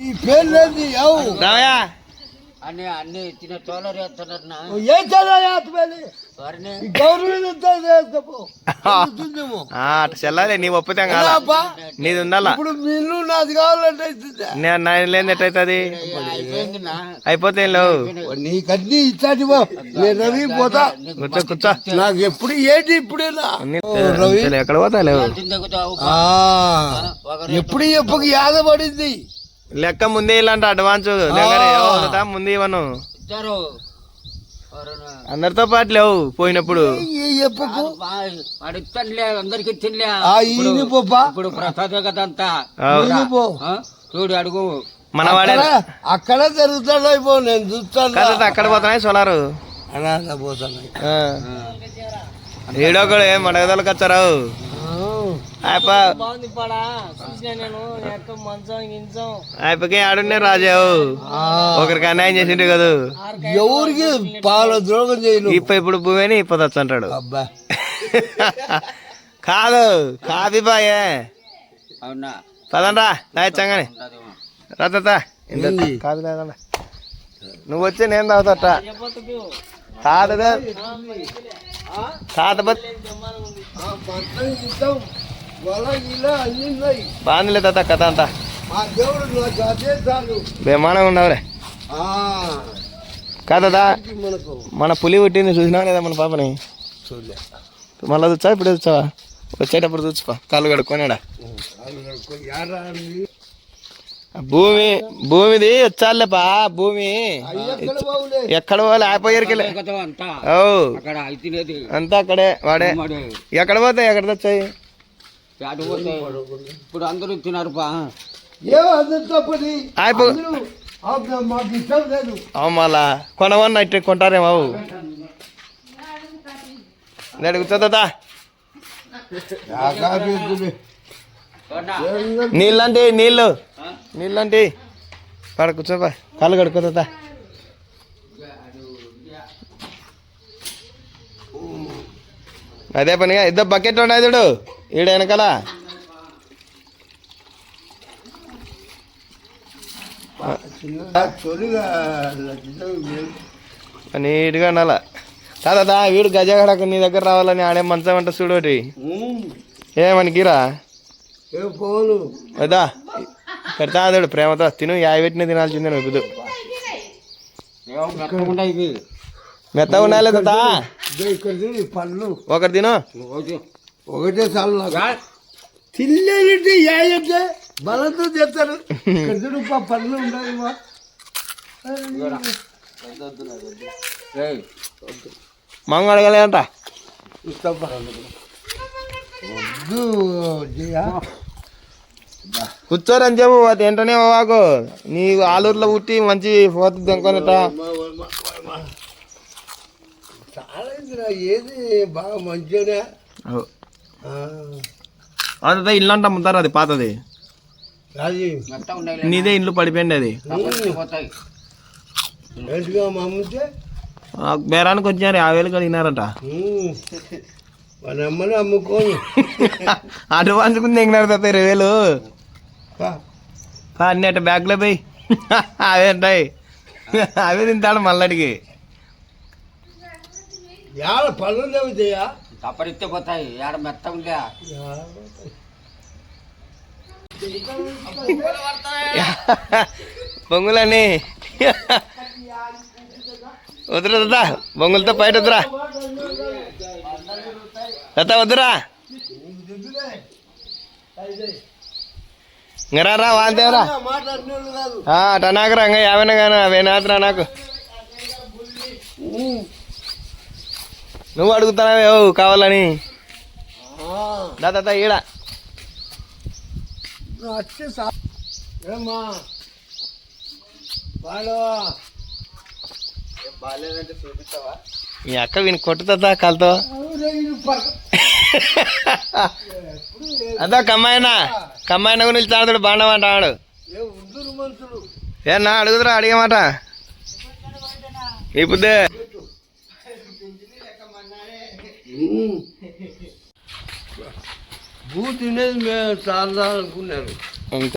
ఈ అన్ని అన్ని తోలరు ఏ గవర్నమెంట్ అటు చెల్లాలి నీ ఒప్పుతాం కాదా. నీది ఉండాలా? ఇప్పుడు నాది కావాలంటే నేను లేని ఎట్టయితుంది అయిపోతే నీకన్నీ. నేను రవి పోతా. కూర్చో కూర్చో. నాకు ఎప్పుడు ఏంటి రవి. అంతేలే, ఎక్కడ పోతా లేవు ఎప్పుడు ఎప్పుడు యాద పడింది లెక్క ముందే ఇలాంటి అడ్వాన్స్ ముందే ఇవ్వను? అందరితో పాటు లేవు పోయినప్పుడు. అందరికి ఇప్పుడు ప్రసాద్ కదంతా అవు. ఈయన పో. ఆ? చూడు అడుగు. మన వాడే అక్కడ- జరుగుతాడు అయిపో నేను చూస్తాను కదా అక్కడ పోతున్నాయి సోలారు. అనాథ పోతాను ఆ. ఈడొకడు ఏం మడగదలకు వచ్చారావు అయిపోయి ఆడున్నే రాజావు ఒకరికి అన్యాయం చేసిండు కదా ఎవరికి పాల ద్రోగం చేయను ఇప్ప ఇప్పుడు భూమిని ఇప్పదచ్చు అంటాడు అబ్బా కాదు కాఫీ బాయే అవునా పదండ్రా దాయచ్చంగానే. రత? కాదు తాగండి. నువ్వు వచ్చి నేను తాగుతాట కాదు తాత బాగుందిలే తాత కథ అంతా. మా దేవుడు నాకు అదే చాలు బేమానంగా ఉండవురే ఆ, కాదా మనకు. మన పులి పుట్టింది చూసినా లేదా మన పాపని? చూడలే. మళ్ళీ చూచా ఇప్పుడు చూచావా వచ్చేటప్పుడు చూచుపా కాళ్ళు కడుక్కొనిడా. భూమి భూమిది వచ్చాలేపా భూమి. ఎక్కడ పోవాలి? దిగుతావు అంతా. ఓ. అక్కడ అయితేనేది అంతా అక్కడే వాడే. ఎక్కడ పోతాయి? ఎక్కడ తెచ్చాయి? ఇప్పుడు అందరూ ఇచ్చినారు పా మళ్ళా. కొనవన్న ఇట్టే కొంటారేమో. చూడనా? నీళ్ళంటి నీళ్ళు. నీళ్ళంటి. పడ కూర్చోపా. కాళ్ళు కడుక్కోతా అదే పనిగా ఇద్దరు బకెట్ ఉన్నాయి చూడు. ఈడ వెనకాల. నీట్గా ఉండాల. తాదా వీడు గజగడకు నీ దగ్గర రావాలని ఆడే మంచం అంట చూడు ఒకటి. ఉమ్, ఏమనికిరా వద్దా పెడతా ప్రేమతో. తిను యాభై పెట్టిన తినాల్సిందే నువ్వు మెత్త ఉండాలి పళ్ళు. ఒకటి తిను. ఒకటే చాలు నాకు. తినలేదంటే ఏయంటే బలంతో చేస్తారు. ఇక్కడ చూడు పా, పళ్ళు ఉండాలి మా. మంగ అడగలేదంట. వద్దు కూర్చోరని చెప్పు అది ఏంటనే వాకు నీ ఆలూరులో పుట్టి మంచి పోతుంది అనుకోనట చాలా ఏది? బాగా మంచిగానే. అదే ఇల్లు అంట అమ్ముతారు అది పాతది. నీదే ఇల్లు పడిపోయింది అది. అమ్ముతే బేరానికి వచ్చారు యాభై వేలు కడిగినారట అమ్ముకోను. అడ్వాన్స్ కుంది ఎంగినారు తాత ఇరవై వేలు. అన్ని అట్ట బ్యాగ్లో పోయి. అవే ఉంటాయి. అవే తింటాడు మల్లడికి యాడ పళ్ళు లేవు జయ తప్పరిస్తే పోతాయి. ఆడ మెత్త ఉందా బొంగులని వద్దురా తాత బొంగులతో బయట వద్దురా తాత వద్దురా ఇంకా రా వాంతేవరా మాట అన్నోళ్ళు కాదు. టనాకరా ఇంకా యాభైనా కానీ అవే నాత్రా నాకు? నువ్వు అడుగుతున్నావే ఓ కావాలని. ఆ, దా తాత ఈడ. ఈ అక్క వీని కొట్టుతా కాలుతో? అదా కమ్మాయన కమ్మాయన గురించి తాడుతాడు బాండం అంటాడు ఏ ఉందురు మనుషులు. ఏనా అడుగుతురా అడిగే మాట ఇప్పుడు বহুত দিনে চার গুণের